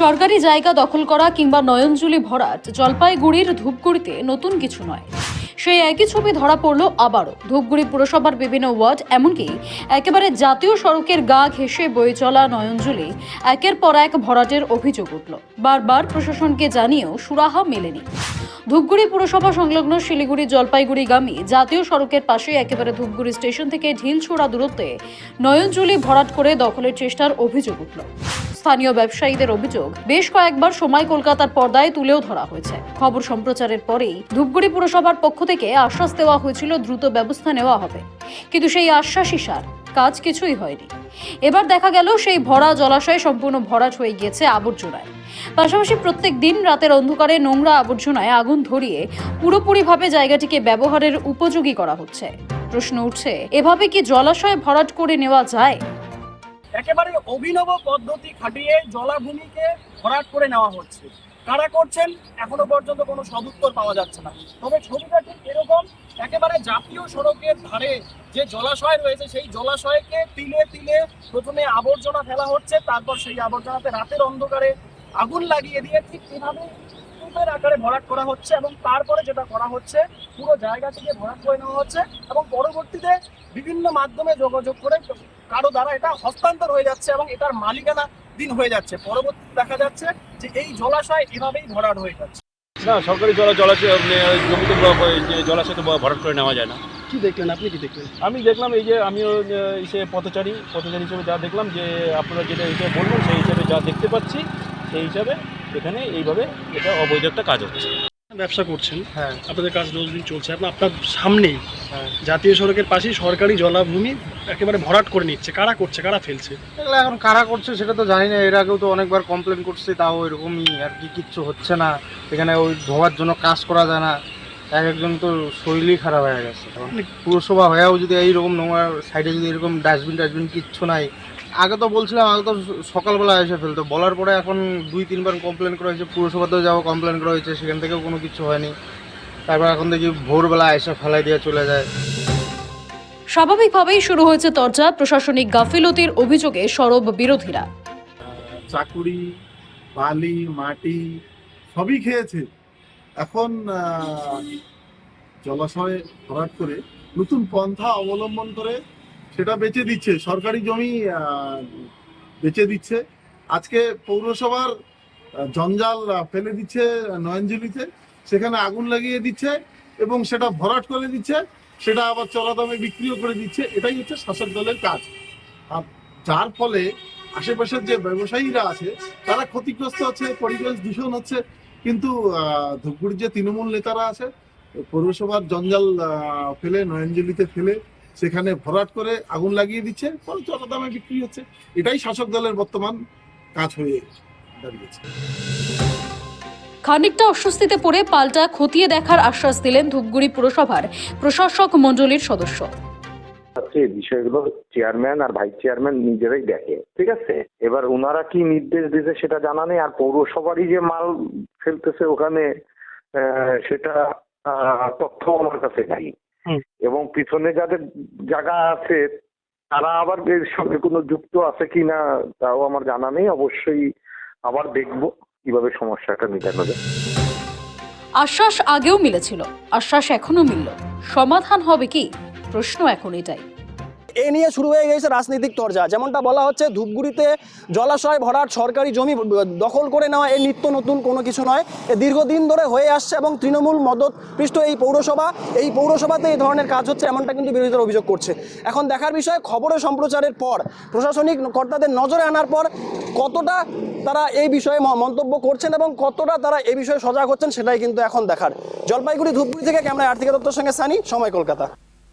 সরকারি জায়গা দখল করা কিংবা নয়নজুলি ভরাট জলপাইগুড়ির ধূপগুড়িতে নতুন কিছু নয়। সেই একই ছবি ধরা পড়ল আবারও। ধূপগুড়ি পুরসভার বিভিন্ন ওয়ার্ড, এমনকি একেবারে জাতীয় সড়কের গা ঘেঁষে বয়ে চলা নয়নজুলি একের পর এক ভরাটের অভিযোগ উঠল। বারবার প্রশাসনকে জানিয়েও সুরাহা মেলেনি। ধূপগুড়ি পুরসভা সংলগ্ন শিলিগুড়ি জলপাইগুড়ি জলপাইগুড়িগামী জাতীয় সড়কের পাশে একেবারে ধূপগুড়ি স্টেশন থেকে ঢিলছোড়া দূরত্বে নয়নজুলি ভরাট করে দখলের চেষ্টার অভিযোগ উঠল। স্থানীয় ব্যবসায়ীদের অভিযোগ, বেশ কয়েকবার সময় কলকাতার পর্দায় তুলেও ধরা হয়েছে। খবর সম্প্রচারের পরেই ধূপগুড়ি পুরসভার পক্ষ থেকে আশ্বাস দেওয়া হয়েছিল দ্রুত ব্যবস্থা নেওয়া হবে। কিন্তু সেই আশ্বাসই সার, কাজ কিছুই হয়নি। এবার দেখা গেল সেই ভরা জলাশয় সম্পূর্ণ ভরাট হয়ে গিয়েছে আবর্জনায়। পাশাপাশি প্রত্যেক দিন রাতের অন্ধকারে নোংরা আবর্জনায় আগুন ধরিয়ে পুরোপুরিভাবে জায়গাটিকে ব্যবহারের উপযোগী করা হচ্ছে। প্রশ্ন উঠছে, এভাবে কি জলাশয় ভরাট করে নেওয়া যায়? একেবারে অভিনব পদ্ধতি খাটিয়ে জলাভূমিকে ভরাট করে নেওয়া হচ্ছে। কারা করছেন? এখনও পর্যন্ত কোনো সদুত্তর পাওয়া যাচ্ছে না। তবে ছবিটা ঠিক এরকম, একেবারে জাতীয় সড়কের ধারে যে জলাশয় রয়েছে, সেই জলাশয়কে তিলে তিলে প্রথমে আবর্জনা ফেলা হচ্ছে, তারপর সেই আবর্জনাতে রাতের অন্ধকারে আগুন লাগিয়ে দিয়ে ঠিক এভাবে স্তূপের আকারে ভরাট করা হচ্ছে এবং তারপরে যেটা করা হচ্ছে, পুরো জায়গাটিকে ভরাট করে নেওয়া হচ্ছে এবং পরবর্তীতে বিভিন্ন মাধ্যমে যোগাযোগ করে কারও দ্বারা এটা হস্তান্তর হয়ে যাচ্ছে এবং এটার মালিকানা দিন হয়ে যাচ্ছে। পরবর্তী দেখা যাচ্ছে যে এই জলাশয় এভাবেই ভরাট হয়ে যাচ্ছে। না সরকারি জলা জলাশয় জমিতে জলাশয় তো ভরাট করে নেওয়া যায় না। কি দেখলেন? আপনি কি দেখলেন? আমি দেখলাম এই যে আমিও যে এসে পথচারী পথচারী হিসেবে যা দেখলাম যে আপনারা যেটা হিসেবে বলবেন সেই হিসাবে যা দেখতে পাচ্ছি সেই হিসাবে এখানে এইভাবে এটা অবৈধ একটা কাজ হচ্ছে। ব্যবসা করছেন হ্যাঁ। আপনাদের কাজ দশ দিন চলছে। আপনার আপনার সামনেই হ্যাঁ। জাতীয় সড়কের পাশেই সরকারি জলাভূমি একেবারে ভরাট করে নিচ্ছে। কারা করছে কারা ফেলছে? এগুলো এখন কারা করছে সেটা তো জানি না। এর আগেও তো অনেকবার কমপ্লেন করছে তাও এরকমই আর কি কিচ্ছু হচ্ছে না। এখানে ওই ধোয়ার জন্য কাজ করা যায় না। এক একজন তো শরীরই খারাপ হয়ে গেছে। এখন পুরসভা হয়েও যদি এইরকম নোংরা সাইডে যদি এরকম ডাস্টবিন টাস্টবিন কিচ্ছু নাই আগে তো বলছিলাম আগে তো সকালবেলা এসে ফেলতো। বলার পরে এখন দুই তিনবার কমপ্লেন করা হয়েছে পুরসভাতেও যাব কমপ্লেন করা হয়েছে সেখান থেকেও কোনো কিছু হয়নি। তারপর এখন দেখি ভোরবেলা এসে ফেলাই দিয়ে চলে যায়। স্বাভাবিকভাবেই শুরু হয়েছে তরজা প্রশাসনিক গাফিলতির অভিযোগে সরব বিরোধীরা। চাকুরি বালি মাটি সবই খেয়েছে। এখন জলাশয় ভরাট করে নতুন পন্থা অবলম্বন করে সেটা বেচে দিচ্ছে। সরকারি জমি বেচে দিচ্ছে। আজকে পৌরসভার জঞ্জাল ফেলে দিচ্ছে নয়নজুলিতে। সেখানে আগুন লাগিয়ে দিচ্ছে এবং সেটা ভরাট করে দিচ্ছে। সেটা আবার চড়া দামে বিক্রিও করে দিচ্ছে। এটাই হচ্ছে শাসক দলের কাজ। আর যার ফলে আশেপাশের যে ব্যবসায়ীরা আছে, তারা ক্ষতিগ্রস্ত হচ্ছে, পরিবেশ দূষণ হচ্ছে। কিন্তু ধূপগুড়ির যে তৃণমূল নেতারা আছে, পৌরসভার জঞ্জাল ফেলে, নয়নজলিতে ফেলে সেখানে ভরাট করে আগুন লাগিয়ে দিচ্ছে পরে চড়া দামে বিক্রি হচ্ছে। এটাই শাসক দলের বর্তমান কাজ হয়ে দাঁড়িয়েছে। খানিকটা অস্বস্তিতে পড়ে পাল্টা খতিয়ে দেখার আশ্বাস দিলেন ধূপগুড়ি পুরসভার প্রশাসক মণ্ডলীর সদস্য। হচ্ছে এই বিষয়গুলো চেয়ারম্যান আর ভাইস চেয়ারম্যান নিজেরাই দেখে ঠিক আছে? এবার ওনারা কি নির্দেশ দিতে সেটা জানা নেই আর পৌরসভারই যে মাল ফেলতেছে ওখানে সেটা তথ্য আমার কাছে নাই। এবং পিছনে যাদের জায়গা আছে তারা আবার এর সঙ্গে কোনো যুক্ত আছে কি না তাও আমার জানা নেই। অবশ্যই আবার দেখব কীভাবে সমস্যাটা মেটানো যায়। আশ্বাস আগেও মিলেছিল আশ্বাস এখনও মিলল। সমাধান হবে কি? প্রশ্ন এখন এটাই। এ নিয়ে শুরু হয়ে গেছে রাজনৈতিক তরজা। যেমনটা বলা হচ্ছে, ধূপগুড়িতে জলাশয় ভরাট সরকারি জমি দখল করে নেওয়া এ নিত্য নতুন কোনো কিছু নয়। এ দীর্ঘদিন ধরে হয়ে আসছে এবং তৃণমূল মদত পৃষ্ঠ এই পৌরসভা। এই পৌরসভাতে এই ধরনের কাজ হচ্ছে এমনটা কিন্তু বিরোধীদের অভিযোগ করছে। এখন দেখার বিষয়, খবরের সম্প্রচারের পর, প্রশাসনিক কর্তাদের নজরে আনার পর কতটা তারা এই বিষয়ে মন্তব্য করছেন এবং কতটা তারা এই বিষয়ে সজাগ হচ্ছেন সেটাই কিন্তু এখন দেখার। জলপাইগুড়ি ধূপগুড়ি থেকে ক্যামেরা আর্থিক দত্তর সঙ্গে সানি, সময় কলকাতা।